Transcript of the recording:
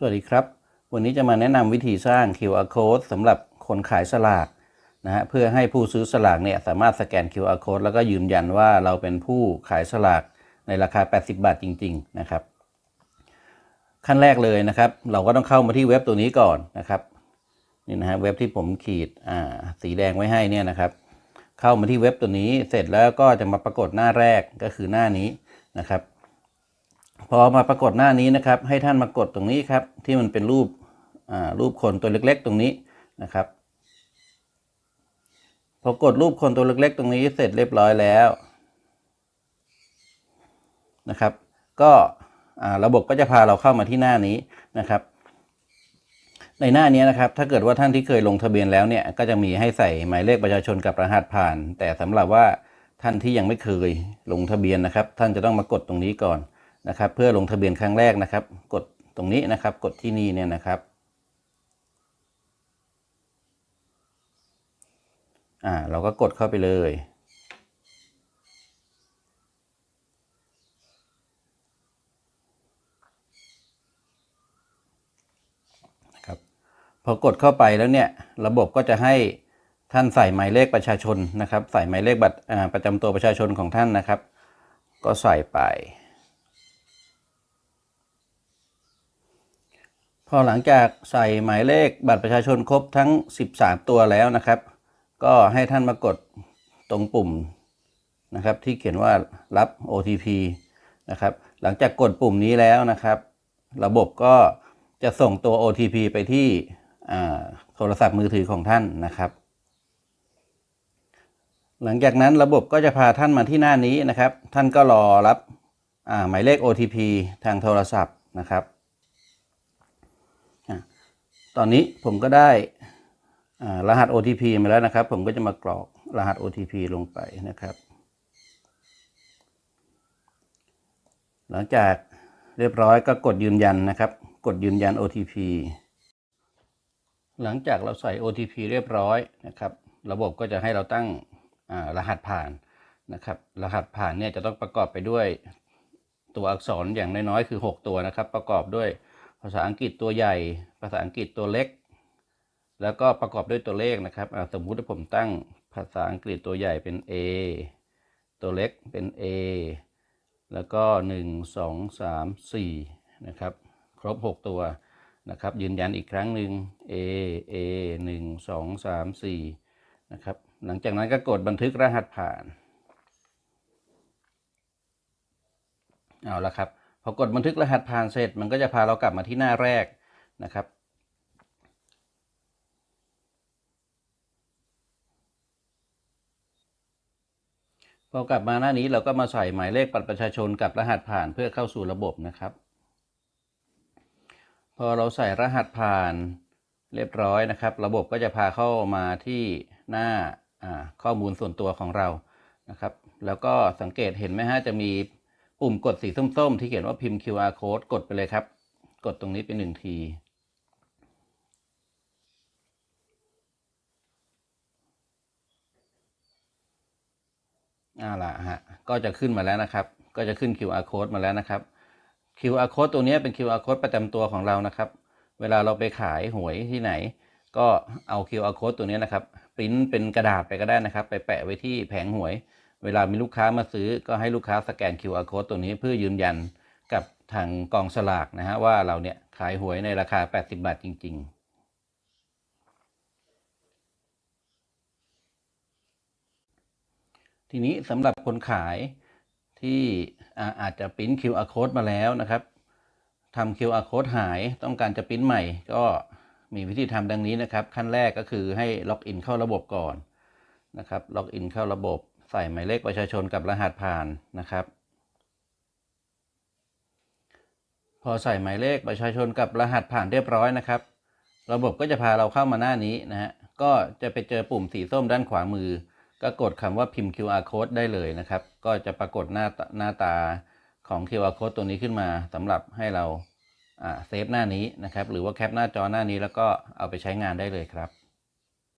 สวัสดีครับ วันนี้จะมาแนะนำวิธีสร้าง QR code สำหรับคนขายสลากนะฮะเพื่อให้ผู้ซื้อสลากเนี่ยสามารถสแกน QR code แล้วก็ยืนยันว่าเราเป็นผู้ขายสลากในราคา 80 บาทจริง ๆ นะครับ ขั้นแรกเลยนะครับ เราก็ต้องเข้ามาที่เว็บตัวนี้ก่อนนะครับนี่นะฮะเว็บที่ผมขีดอ่าสีแดงไว้ให้เนี่ยนะครับ เข้ามาที่เว็บตัวนี้เสร็จแล้วก็จะมาปรากฏหน้าแรกก็คือหน้านี้นะครับ พอมาปรากฏหน้านี้นะครับ ให้ท่านมากดตรงนี้ครับ ที่มันเป็นรูปรูปคนตัวเล็กๆ ตรงนี้นะครับ พอกดรูปคนตัวเล็ก ๆ ตรงนี้เสร็จเรียบร้อยแล้วนะครับ ก็ระบบก็จะพาเราเข้ามาที่หน้านี้นะครับ ในหน้านี้นะครับ ถ้าเกิดว่าท่านที่เคยลงทะเบียนแล้วเนี่ย ก็จะมีให้ใส่หมายเลขประชาชนกับรหัสผ่าน แต่สำหรับว่าท่านที่ยังไม่เคยลงทะเบียนนะครับ ท่านจะต้องมากดตรงนี้ก่อน นะครับเพื่อลงทะเบียนครั้งแรกนะครับ กดตรงนี้นะครับ กดที่นี่เนี่ยนะครับอ่าเราก็กดเข้าไปเลยนะครับพอกดเข้าไปแล้วเนี่ยระบบก็จะให้ท่านใส่หมายเลขประชาชนนะครับ ใส่หมายเลขบัตรอาประจำตัวประชาชนของท่านนะครับ ก็ใส่ไป พอหลังจากใส่หมายเลขบัตรประชาชนครบทั้ง 13 ตัวแล้วนะครับ ก็ให้ท่านมากดตรงปุ่มนะครับ ที่เขียนว่ารับ OTP นะครับ หลังจากกดปุ่มนี้แล้วนะครับ ระบบก็จะส่งตัว OTP ไปที่โทรศัพท์มือถือของท่านนะครับ หลังจากนั้นระบบก็จะพาท่านมาที่หน้านี้นะครับ ท่านก็รอรับหมายเลข OTP ทางโทรศัพท์นะครับ ตอนนี้ผมก็ได้รหัส OTP มาแล้วนะครับ ผมก็จะมากรอกรหัส OTP ลงไปนะครับ หลังจากเรียบร้อยก็กดยืนยันนะครับ กดยืนยัน OTP หลังจากเราใส่ OTP เรียบร้อยนะครับ ระบบก็จะให้เราตั้งรหัสผ่านนะครับ รหัสผ่านเนี่ยจะต้องประกอบไปด้วยตัวอักษรอย่างน้อยๆคือ 6 ตัวนะครับ ประกอบด้วยภาษาอังกฤษตัวใหญ่ ภาษาอังกฤษตัวเล็ก แล้วก็ประกอบด้วยตัวเลขนะครับสมมุติว่าผมตั้งภาษาอังกฤษตัวใหญ่เป็น A ตัวเล็กเป็น A แล้วก็ 1 2 3 4 นะครับ ครบ 6 ตัวนะครับ ยืนยันอีกครั้งหนึ่ง A A 1 2 3 4 นะครับ หลังจากนั้นก็กดบันทึกรหัสผ่าน เอาละครับ พอกดบันทึกรหัสผ่านเสร็จ มันก็จะพาเรากลับมาที่หน้าแรก นะครับ พอกลับมาหน้านี้เราก็มาใส่หมายเลขบัตรประชาชนกับรหัสผ่านเพื่อเข้าสู่ระบบนะครับ พอเราใส่รหัสผ่านเรียบร้อยนะครับ ระบบก็จะพาเข้ามาที่หน้าข้อมูลส่วนตัวของเรานะครับ แล้วก็สังเกตเห็นไหมฮะจะมีปุ่มกดสีส้มๆ ที่เขียนว่าพิมพ์ QR code กดไปเลยครับ กดตรงนี้เป็นหนึ่งที อ่าล่ะฮะก็จะขึ้นมาแล้วนะครับ ก็จะขึ้น QR code มาแล้วนะครับ QR code ตัวนี้เป็น QR code ประจำตัวของเรานะครับ เวลาเราไปขายหวยที่ไหน ก็เอา QR code ตัวนี้นะครับปริ้นเป็นกระดาษไปก็ได้นะครับ ไปแปะไว้ที่แผงหวย เวลามีลูกค้ามาซื้อ ก็ให้ลูกค้าสแกน QR code ตัวนี้เพื่อยืนยันกับทางกองสลากนะฮะว่าเราเนี่ยขายหวยในราคา 80 บาทจริง ๆ ทีนี้สำหรับคนขายที่อาจจะปริ้น QR code มาแล้วนะครับทำ QR code หายต้องการจะปริ้นใหม่ ก็มีวิธีทำดังนี้นะครับ ขั้นแรกก็คือให้ล็อกอินเข้าระบบก่อนนะครับ ล็อกอินเข้าระบบ ใส่หมายเลขประชาชนกับรหัสผ่านนะครับ พอใส่หมายเลขประชาชนกับรหัสผ่านเรียบร้อยนะครับ ระบบก็จะพาเราเข้ามาหน้านี้นะฮะก็จะไปเจอปุ่มสีส้มด้านขวามือ ก็กดคำว่าพิมพ์ QR code ได้เลยนะครับ ก็จะปรากฏหน้าหน้าตาของ QR code ตัวนี้ขึ้นมาสำหรับให้เราเซฟหน้านี้นะครับ หรือว่าแคปหน้าจอหน้านี้แล้วก็เอาไปใช้งานได้เลยครับ